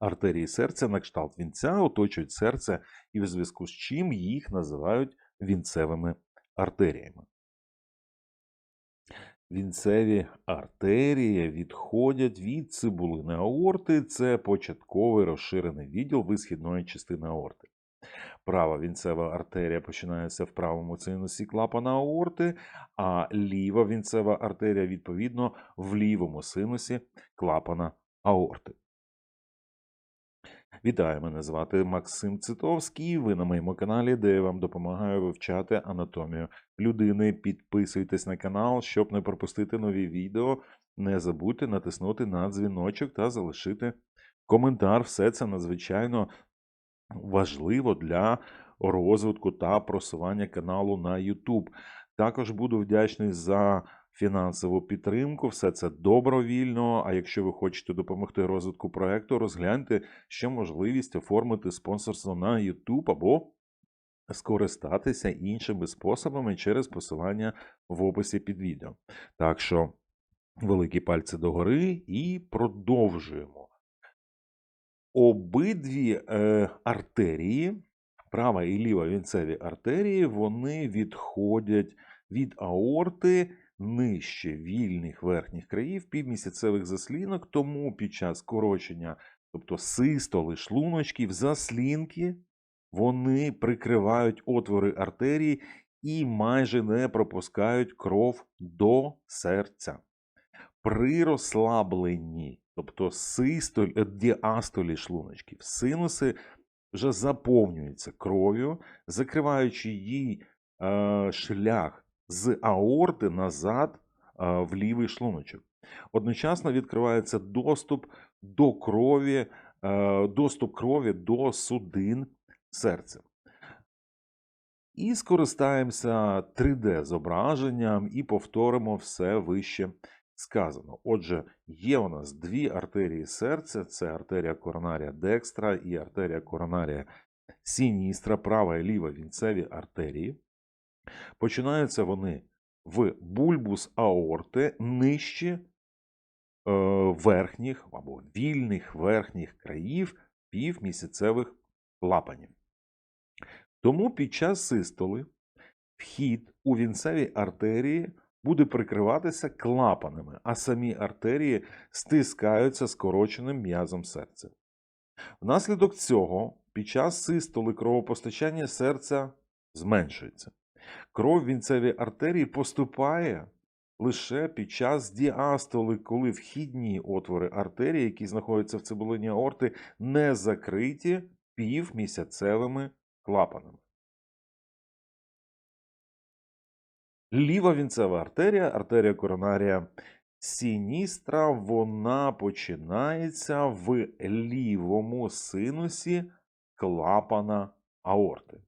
Артерії серця на кшталт вінця оточують серце, і в зв'язку з чим їх називають вінцевими артеріями. Вінцеві артерії відходять від цибулини аорти. Це початковий розширений відділ висхідної частини аорти. Права вінцева артерія починається в правому синусі клапана аорти, а ліва вінцева артерія, відповідно, в лівому синусі клапана аорти. Вітаю, мене звати Максим Цитовський. Ви на моєму каналі, де я вам допомагаю вивчати анатомію людини. Підписуйтесь на канал, щоб не пропустити нові відео. Не забудьте натиснути на дзвіночок та залишити коментар. Все це надзвичайно важливо для розвитку та просування каналу на YouTube. Також буду вдячний за фінансову підтримку. Все це добровільно. А якщо ви хочете допомогти розвитку проекту, розгляньте ще можливість оформити спонсорство на YouTube або скористатися іншими способами через посилання в описі під відео. Так що великі пальці догори і продовжуємо. Обидві е, артерії, права і ліва вінцеві артерії, вони відходять від аорти нижче вільних верхніх країв півмісяцевих заслінок, тому під час скорочення, тобто систоли шлуночків, заслінки, вони прикривають отвори артерії і майже не пропускають кров до серця. При розслабленні, тобто систоль, е, діастолі шлуночків, синуси вже заповнюються кров'ю, закриваючи їй е, шлях з аорти назад в лівий шлуночок. Одночасно відкривається доступ до крові, доступ крові до судин серця. І скористаємося 3D-зображенням і повторимо все вище сказано. Отже, є у нас дві артерії серця: це артерія коронарія декстра і артерія коронарія сіністра, права і ліва вінцеві артерії. Починаються вони в бульбус аорти нижче е, верхніх або вільних верхніх країв півмісяцевих клапанів. Тому під час систоли вхід у вінцеві артерії буде прикриватися клапанами, а самі артерії стискаються скороченим м'язом серця. Внаслідок цього під час систоли кровопостачання серця зменшується. Кров вінцеві артерії поступає лише під час діастоли, коли вхідні отвори артерії, які знаходяться в цибулині аорти, не закриті півмісяцевими клапанами. Ліва вінцева артерія, артерія коронарія сіністра, вона починається в лівому синусі клапана аорти.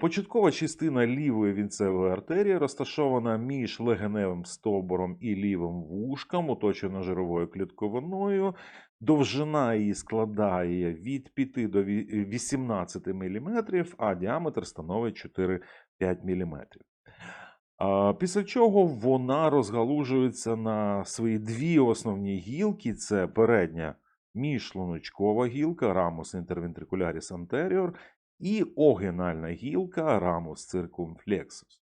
Початкова частина лівої вінцевої артерії розташована між легеневим стовбуром і лівим вушком, оточена жировою клітковиною. Довжина її складає від 5 до 18 мм, а діаметр становить 4-5 мм. Після чого вона розгалужується на свої дві основні гілки: це передня міжшлуночкова гілка, рамус interventricularis anterior і огинальна гілка рамус circumflexus.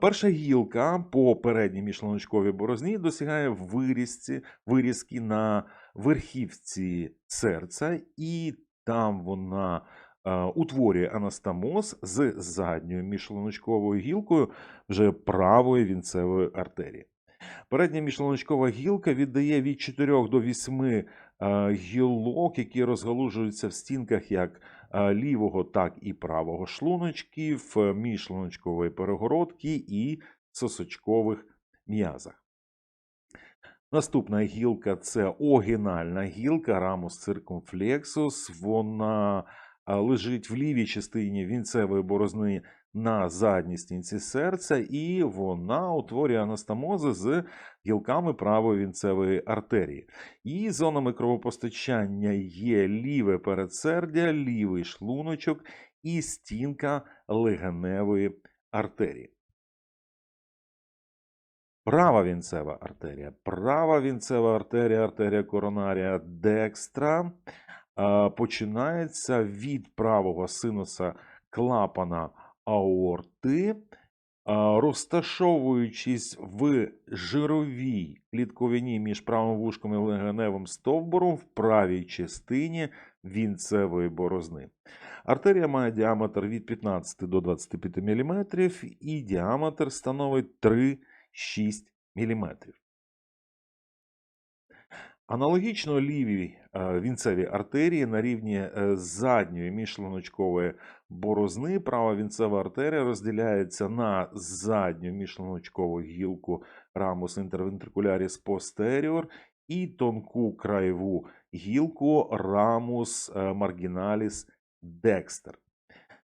Перша гілка по передній міжшлуночковій борозні досягає вирізці, вирізки на верхівці серця, і там вона утворює анастомоз з задньою міжшлуночковою гілкою вже правої вінцевої артерії. Передня міжшлуночкова гілка віддає від 4 до 8 гілок, які розгалужуються в стінках як лівого, так і правого шлуночків, міжшлуночкової перегородки і сосочкових м'язах. Наступна гілка це огінальна гілка рамус circumflexus. Вона лежить в лівій частині вінцевої борозни на задній стінці серця, і вона утворює анастомози з гілками правої вінцевої артерії. Її зонами кровопостачання є ліве передсердя, лівий шлуночок і стінка легеневої артерії. Права вінцева артерія. Права вінцева артерія, артерія коронарія декстра починається від правого синуса клапана аорти, розташовуючись в жировій клітковині між правим вушком і легеневим стовбуром в правій частині вінцевої борозни. Артерія має діаметр від 15 до 25 мм і діаметр становить 3-6 мм. Аналогічно лівій е, вінцевій артерії на рівні е, задньої міжшлуночкової борозни права вінцева артерія розділяється на задню міжшлуночкову гілку рамус interventricularis posterior і тонку краєву гілку рамус е, dexter.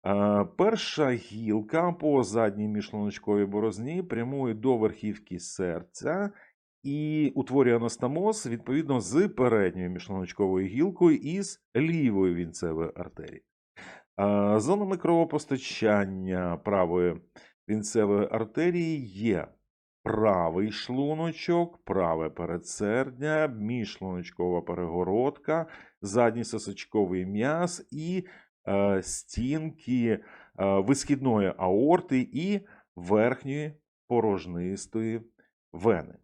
Е, Перша гілка по задній міжшлуночковій борозні прямує до верхівки серця і утворює анастомоз відповідно з передньою міжшлуночковою гілкою із лівої вінцевої артерії. Е, Зонами кровопостачання правої вінцевої артерії є правий шлуночок, праве передсердя, міжшлуночкова перегородка, задній сосочковий м'яз і е, стінки е, висхідної аорти і верхньої порожнистої вени.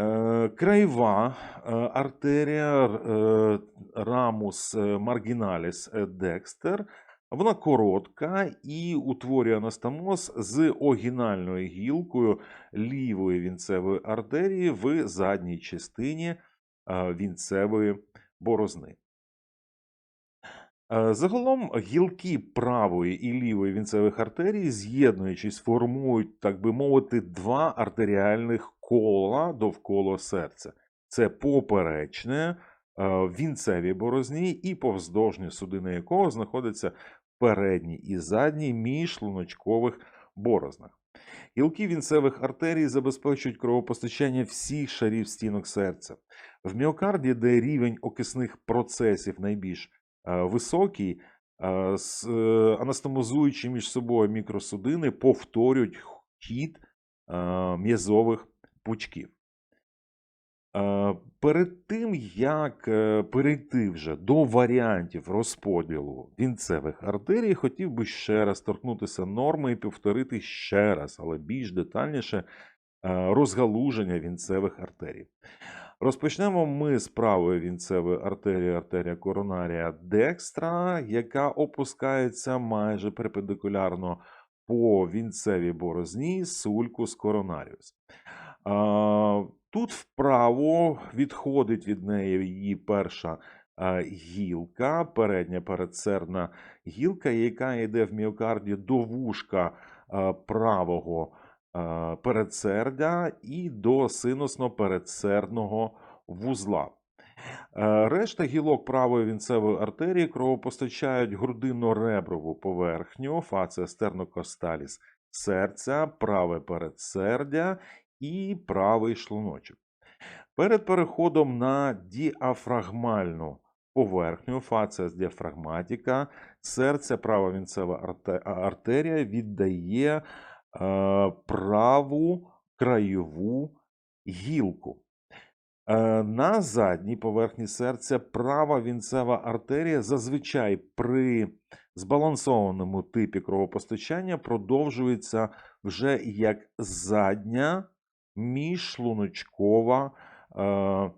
Е, Краєва е, артерія е, рамус маргіналіс декстер. Вона коротка і утворює анастомоз з огінальною гілкою лівої вінцевої артерії в задній частині вінцевої борозни. Загалом гілки правої і лівої вінцевих артерій, з'єднуючись, формують, так би мовити, два артеріальних кола довкола серця. Це поперечне е, в вінцевій борозні і повздовжні судини якого знаходяться передній і задній міжшлуночкових борознах. Гілки вінцевих артерій забезпечують кровопостачання всіх шарів стінок серця. В міокарді, де рівень окисних процесів найбільш е, високий, е, анастомозуючи між собою мікросудини, повторюють хід м'язових пучків. Е, Перед тим, як е, перейти вже до варіантів розподілу вінцевих артерій, хотів би ще раз торкнутися норми і повторити ще раз, але більш детальніше е, розгалуження вінцевих артерій. Розпочнемо ми з правої вінцевої артерії, артерія коронарія декстра, яка опускається майже перпендикулярно по вінцевій борозні сулькус коронаріус. А, Тут вправо відходить від неї її перша гілка, передня передсердна гілка, яка йде в міокарді до вушка правого передсердя і до синусно-передсердного вузла. Решта гілок правої вінцевої артерії кровопостачають грудинно-реброву поверхню, фація стернокосталіс серця, праве передсердя і правий шлуночок. Перед переходом на діафрагмальну поверхню, фація з діафрагматіка, серця, права вінцева артерія віддає е, праву краєву гілку. Е, На задній поверхні серця права вінцева артерія зазвичай при збалансованому типі кровопостачання продовжується вже як задня міжшлуночкова е, е,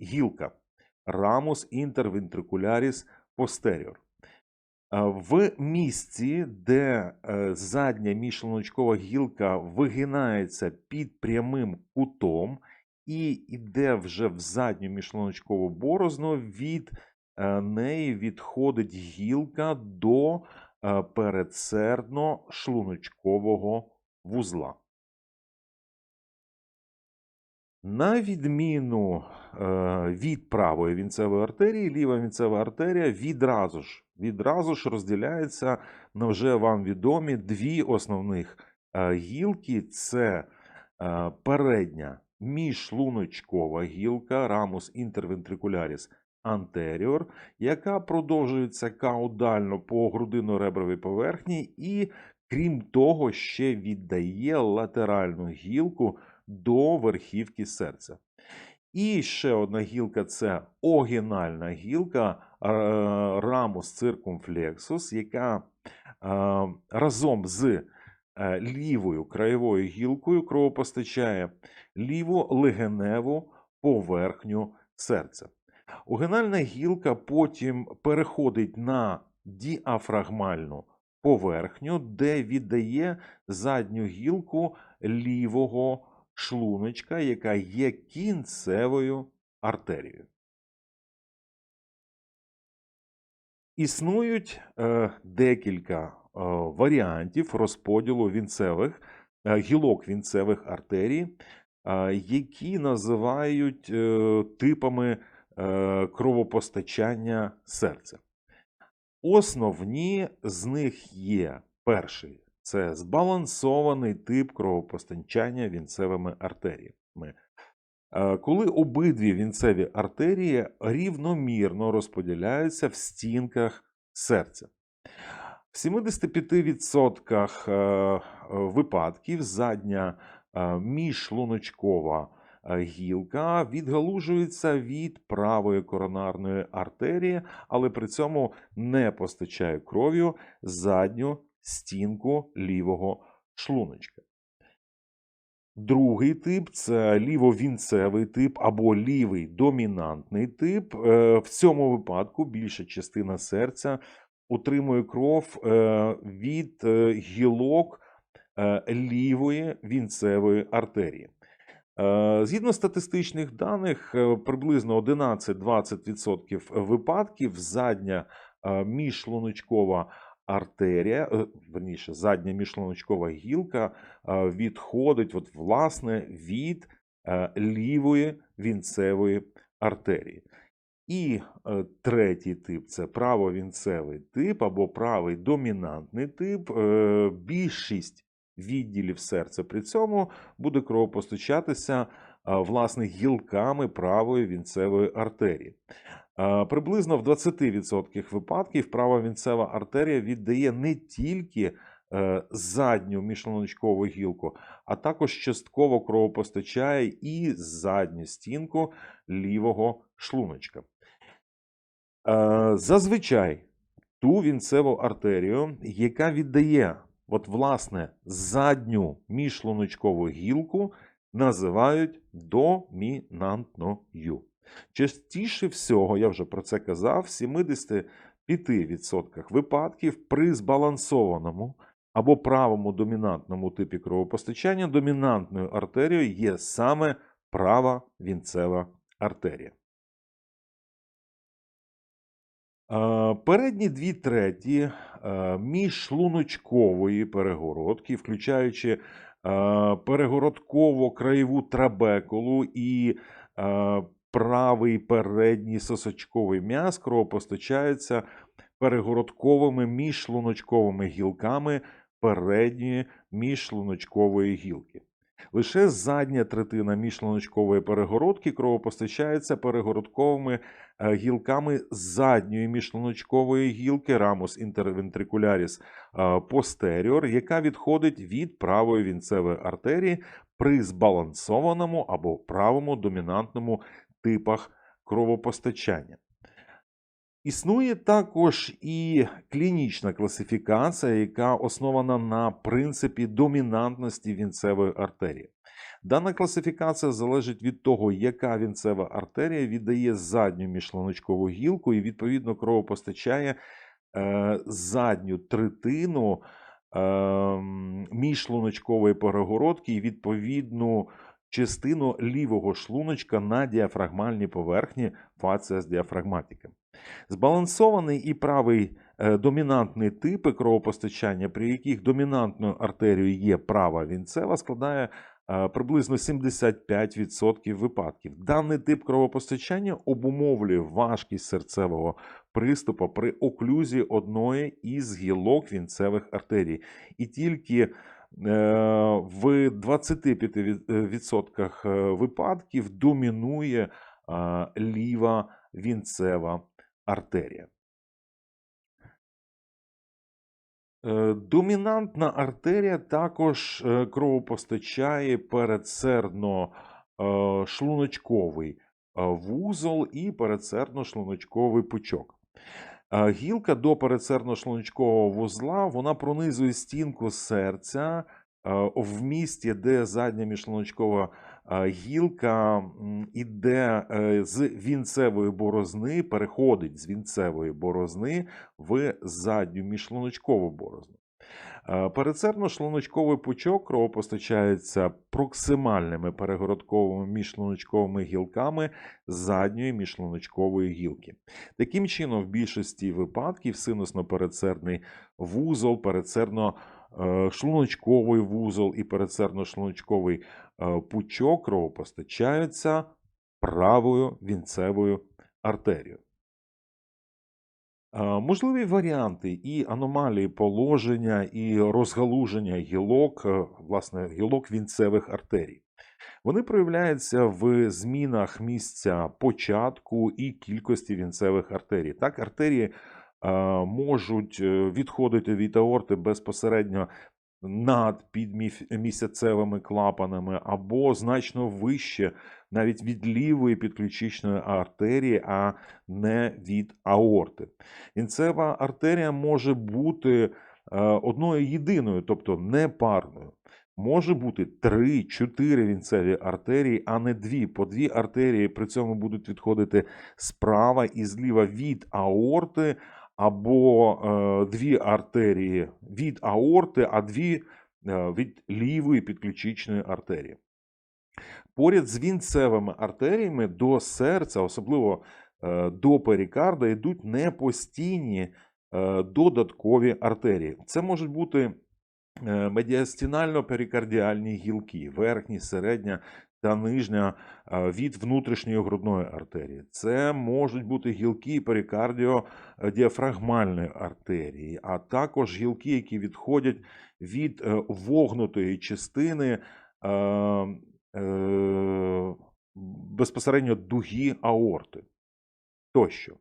гілка рамус interventricularis posterior. Е, В місці, де е, задня міжшлуночкова гілка вигинається під прямим кутом і йде вже в задню міжшлуночкову борозну, від е, неї відходить гілка до е, передсердно-шлуночкового вузла. На відміну е, від правої вінцевої артерії, ліва вінцева артерія відразу ж, відразу ж розділяється на вже вам відомі дві основних е, гілки: це е, передня міжшлуночкова гілка рамус interventricularis anterior, яка продовжується каудально по грудино-ребровій поверхні і Крім того, ще віддає латеральну гілку до верхівки серця. І ще одна гілка це огінальна гілка е, рамус циркумфлексус, яка е, разом з е, лівою краєвою гілкою кровопостачає ліву легеневу поверхню серця. Огинальна гілка потім переходить на діафрагмальну поверхню, де віддає задню гілку лівого шлуночка, яка є кінцевою артерією. Існують е, декілька е, варіантів розподілу вінцевих е, гілок вінцевих артерій, які називають типами кровопостачання серця. Основні з них є перший це збалансований тип кровопостачання вінцевими артеріями. Е, Коли обидві вінцеві артерії рівномірно розподіляються в стінках серця. В 75% е, випадків задня е, міжшлуночкова е, гілка відгалужується від правої коронарної артерії, але при цьому не постачає кров'ю задню стінку лівого шлуночка. Другий тип це лівовінцевий тип або лівий домінантний тип. Е, В цьому випадку більша частина серця отримує кров е, від е, гілок лівої вінцевої артерії. Згідно статистичних даних, приблизно 11-20% випадків задня міжшлуночкова артерія, е, верніше, задня міжшлуночкова гілка е, відходить от, власне від е, лівої вінцевої артерії. І третій тип це правовінцевий тип або правий домінантний тип. Більшість відділів серця при цьому буде кровопостачатися власне гілками правої вінцевої артерії. Приблизно в 20% випадків права вінцева артерія віддає не тільки е, задню міжшлуночкову гілку, а також частково кровопостачає і задню стінку лівого шлуночка. Е, Зазвичай ту вінцеву артерію, яка віддає от, власне, задню міжшлуночкову гілку, називають домінантною. Частіше всього, я вже про це казав, в 75% випадків при збалансованому або правому домінантному типі кровопостачання домінантною артерією є саме права вінцева артерія. Е, Передні дві треті е, міжшлуночкової перегородки, включаючи е, перегородково-краєву трабекулу і е, правий передній сосочковий м'яз кровопостачається перегородковими міжшлуночковими гілками передньої міжшлуночкової гілки. Лише задня третина міжшлуночкової перегородки кровопостачається перегородковими е, гілками задньої міжшлуночкової гілки ramus interventricularis е, posterior, яка відходить від правої вінцевої артерії при збалансованому або правому домінантному типах кровопостачання. Існує також і клінічна класифікація, яка основана на принципі домінантності вінцевої артерії. Дана класифікація залежить від того, яка вінцева артерія віддає задню міжшлуночкову гілку і відповідно кровопостачає е, задню третину е, міжшлуночкової перегородки і відповідну частину лівого шлуночка на діафрагмальній поверхні фаціас діафрагматіка. Збалансований і правий е, домінантний типи кровопостачання, при яких домінантною артерією є права вінцева, складає е, приблизно 75% випадків. Даний тип кровопостачання обумовлює важкість серцевого приступу при оклюзії одної із гілок вінцевих артерій. І тільки е, в 25% е, випадків домінує ліва вінцева артерія. Е, Домінантна артерія також е, кровопостачає передсердно-шлуночковий е, вузол і передсердно-шлуночковий пучок. Е, Гілка до передсердно-шлуночкового вузла вона пронизує стінку серця в місті, де задня міжшлуночкова е, гілка іде е, з вінцевої борозни, переходить з вінцевої борозни в задню міжшлуночкову борозну. Е, Передсердно-шлуночковий пучок кровопостачається проксимальними перегородковими міжшлуночковими гілками задньої міжшлуночкової гілки. Таким чином, в більшості випадків синусно-передсердний вузол, передсердно-шлуночковий вузол і передсердно-шлуночковий е, пучок кровопостачаються правою вінцевою артерією. Е, Можливі варіанти і аномалії положення, і розгалуження гілок, е, власне, гілок вінцевих артерій. Вони проявляються в змінах місця початку і кількості вінцевих артерій. Так, артерії е, можуть е, відходити від аорти безпосередньо над підмісяцевими клапанами або значно вище, навіть від лівої підключичної артерії, а не від аорти. Вінцева артерія може бути е, одною єдиною, тобто непарною. Може бути 3-4 вінцеві артерії, а не дві. По дві артерії при цьому будуть відходити справа і зліва від аорти, або е, дві артерії від аорти, а дві е, від лівої підключичної артерії. Поряд з вінцевими артеріями до серця, особливо е, до перикарда, йдуть непостійні додаткові артерії. Це можуть бути е, медіастінально-перикардіальні гілки, верхня, середня та нижня е, від внутрішньої грудної артерії. Це можуть бути гілки перикардіодіафрагмальної артерії, а також гілки, які відходять від е, вогнутої частини е, безпосередньо дуги аорти тощо.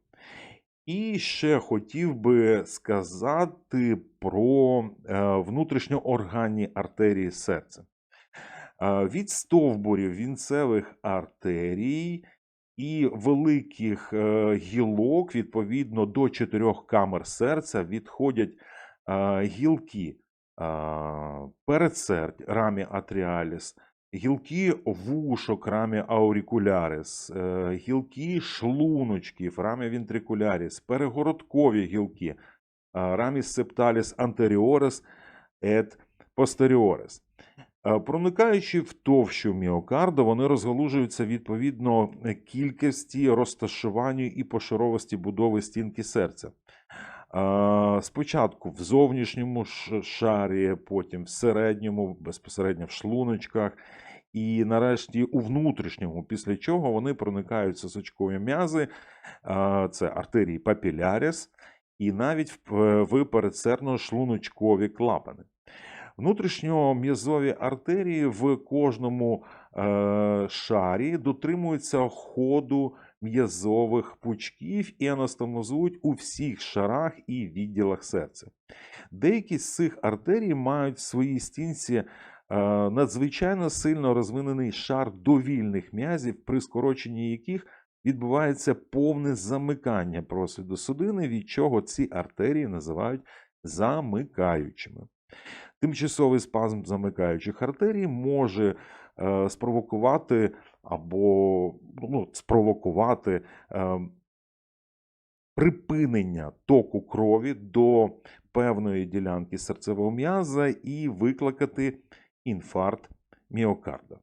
І ще хотів би сказати про внутрішньоорганні артерії серця. Від стовбурів вінцевих артерій і великих е, гілок, відповідно до чотирьох камер серця, відходять гілки передсердь, рамі атріаліс, гілки вушок, рамі аурикуляріс, е, гілки шлуночків, рамі вінтрикуляріс, перегородкові гілки, раміс септаліс антеріорис et posteriores. Е, Проникаючи в товщу міокарда, вони розгалужуються відповідно е, кількості, розташуванню і пошаровості будови стінки серця. Е, Спочатку в зовнішньому шарі, потім в середньому, безпосередньо в шлуночках, і нарешті у внутрішньому, після чого вони проникають в сосочкові м'язи, це артерії папіляріс, і навіть в, передсердно-шлуночкові клапани. Внутрішньом'язові артерії в кожному е, шарі дотримуються ходу м'язових пучків і анастомозують у всіх шарах і відділах серця. Деякі з цих артерій мають в своїй стінці е, надзвичайно сильно розвинений шар довільних м'язів, при скороченні яких відбувається повне замикання просвіту судини, від чого ці артерії називають замикаючими. Тимчасовий спазм замикаючих артерій може е, спровокувати або ну, спровокувати е, припинення току крові до певної ділянки серцевого м'яза і викликати інфаркт міокарда.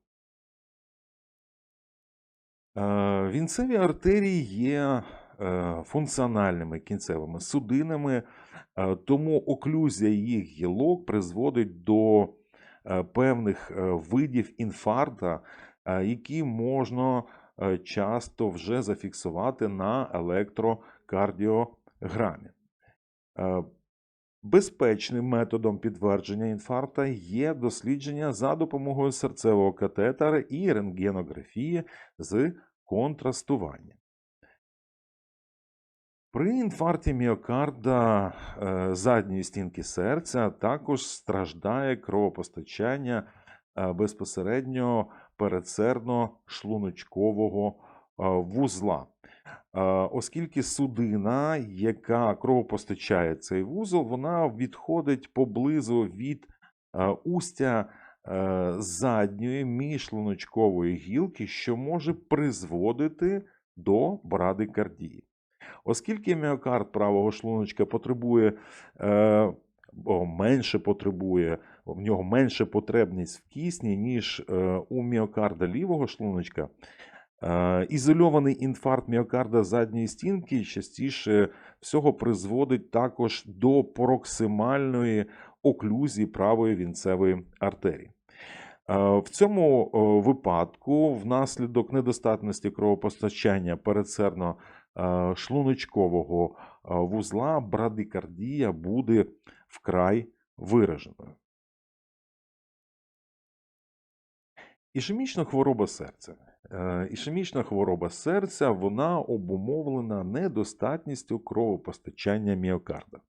Е, Вінцеві артерії є функціональними кінцевими судинами, е, тому оклюзія їх гілок призводить до е, певних е, видів інфаркта, е, які можна е, часто вже зафіксувати на електрокардіограмі. Е, Безпечним методом підтвердження інфаркта є дослідження за допомогою серцевого катетера і рентгенографії з контрастування. При інфаркті міокарда е, задньої стінки серця також страждає кровопостачання е, безпосередньо передсердно-шлуночкового е, вузла. Оскільки судина, яка кровопостачає цей вузол, вона відходить поблизу від устя задньої міжшлуночкової гілки, що може призводити до брадикардії. Оскільки міокард правого шлуночка потребує е, менше потребує, в нього менше потребність в кисні, ніж е, у міокарда лівого шлуночка, е, ізольований інфаркт міокарда задньої стінки частіше всього призводить також до проксимальної оклюзії правої вінцевої артерії. Е, В цьому випадку, внаслідок недостатності кровопостачання передсердно шлуночкового е, вузла, брадикардія буде вкрай вираженою. Ішемічна хвороба серця. Е, Ішемічна хвороба серця вона обумовлена недостатністю кровопостачання міокарда.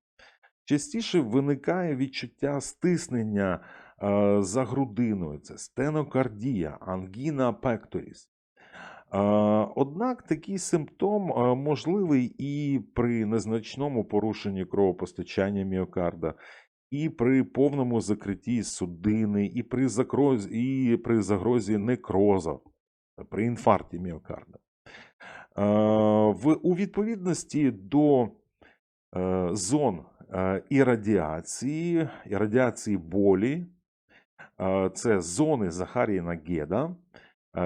Частіше виникає відчуття стиснення е, за грудиною, це стенокардія, ангіна пекторіс. Е, Однак такий симптом е, можливий і при незначному порушенні кровопостачання міокарда, і при повному закритті судини, і при, закроз... і при загрозі некроза, при інфаркті міокарда. Е, у відповідності до е, зон е, іррадіації, іррадіації болі, е, це зони Захаріна Геда, е,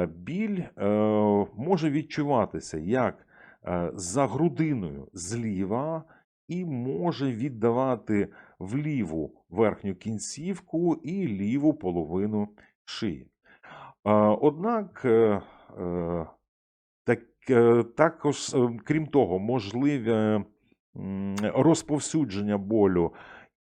біль е, може відчуватися як е, за грудиною зліва і може віддавати в ліву верхню кінцівку і ліву половину шиї. Е, Однак, е, е, так, е, також, е, крім того, можливе розповсюдження болю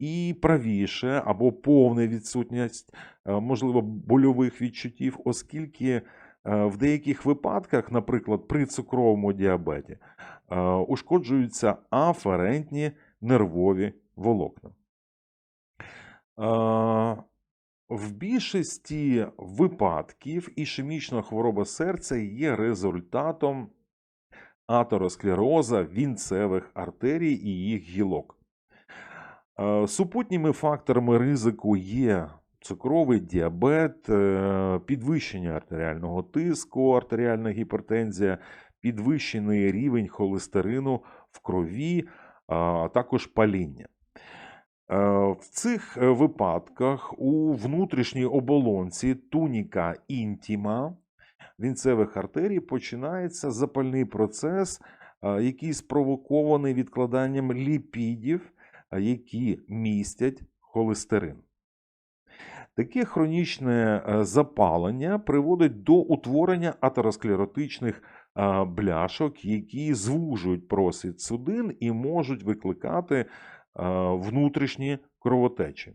і правіше або повна відсутність, е, можливо, больових відчуттів, оскільки е, в деяких випадках, наприклад, при цукровому діабеті, е, ушкоджуються аферентні нервові волокна. В більшості випадків ішемічна хвороба серця є результатом атеросклероза вінцевих артерій і їх гілок. Супутніми факторами ризику є цукровий діабет, е, підвищення артеріального тиску, артеріальна гіпертензія, підвищений рівень холестерину в крові, а також паління. Е, В цих е, випадках у внутрішній оболонці туніка інтіма вінцевих артерій починається запальний процес, який спровокований відкладанням ліпідів, які містять холестерин. Таке хронічне е, запалення приводить до утворення атеросклеротичних е, бляшок, які звужують просвіт судин і можуть викликати е, внутрішні кровотечі.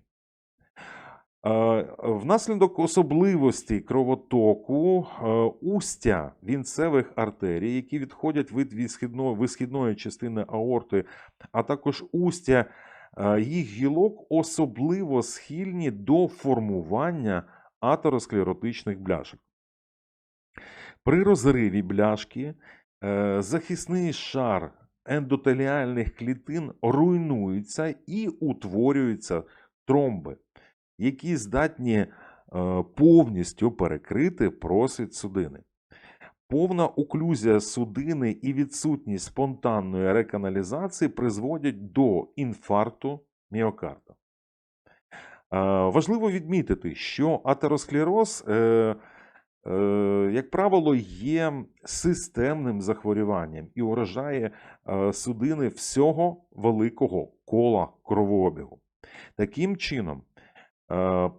Е, Внаслідок особливостей кровотоку е, устя вінцевих артерій, які відходять від висхідної, частини аорти, а також устя е, їх гілок особливо схильні до формування атеросклеротичних бляшок. При розриві бляшки захисний шар ендотеліальних клітин руйнується і утворюються тромби, які здатні е, повністю перекрити просвіт судини. Повна оклюзія судини і відсутність спонтанної реканалізації призводять до інфаркту міокарда. Е, Важливо відмітити, що атеросклероз, е, як правило, є системним захворюванням і уражає судини всього великого кола кровообігу. Таким чином,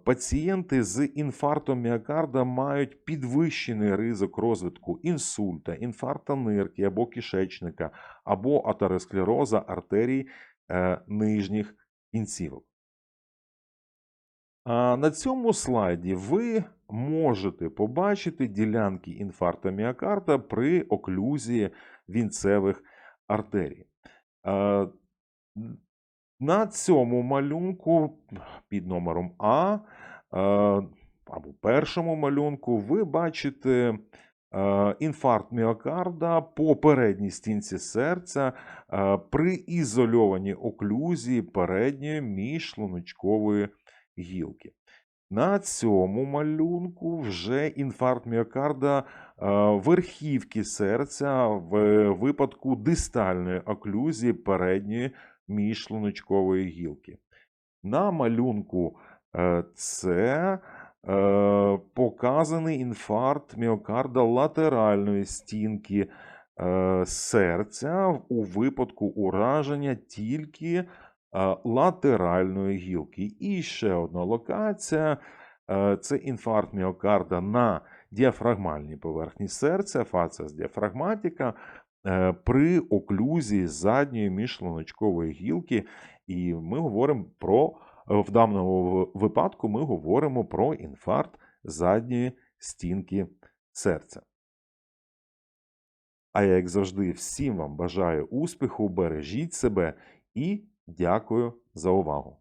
пацієнти з інфарктом міокарда мають підвищений ризик розвитку інсульта, інфаркта нирки або кишечника, або атеросклероза артерій е, нижніх кінцівок. На цьому слайді ви можете побачити ділянки інфаркту міокарда при оклюзії вінцевих артерій. На цьому малюнку під номером А е, або першому малюнку ви бачите е, інфаркт міокарда по передній стінці серця е, при ізольованій оклюзії передньої міжшлуночкової гілки. На цьому малюнку вже інфаркт міокарда верхівки серця в випадку дистальної оклюзії передньої міжшлуночкової гілки. На малюнку е, це е, показаний інфаркт міокарда латеральної стінки е, серця у випадку ураження тільки латеральної гілки. І ще одна локація це інфаркт міокарда на діафрагмальній поверхні серця, фацес діафрагматика при оклюзії задньої міжшлуночкової гілки. І ми говоримо про в даному випадку ми говоримо про інфаркт задньої стінки серця. А я, як завжди, всім вам бажаю успіху, бережіть себе і дякую за увагу.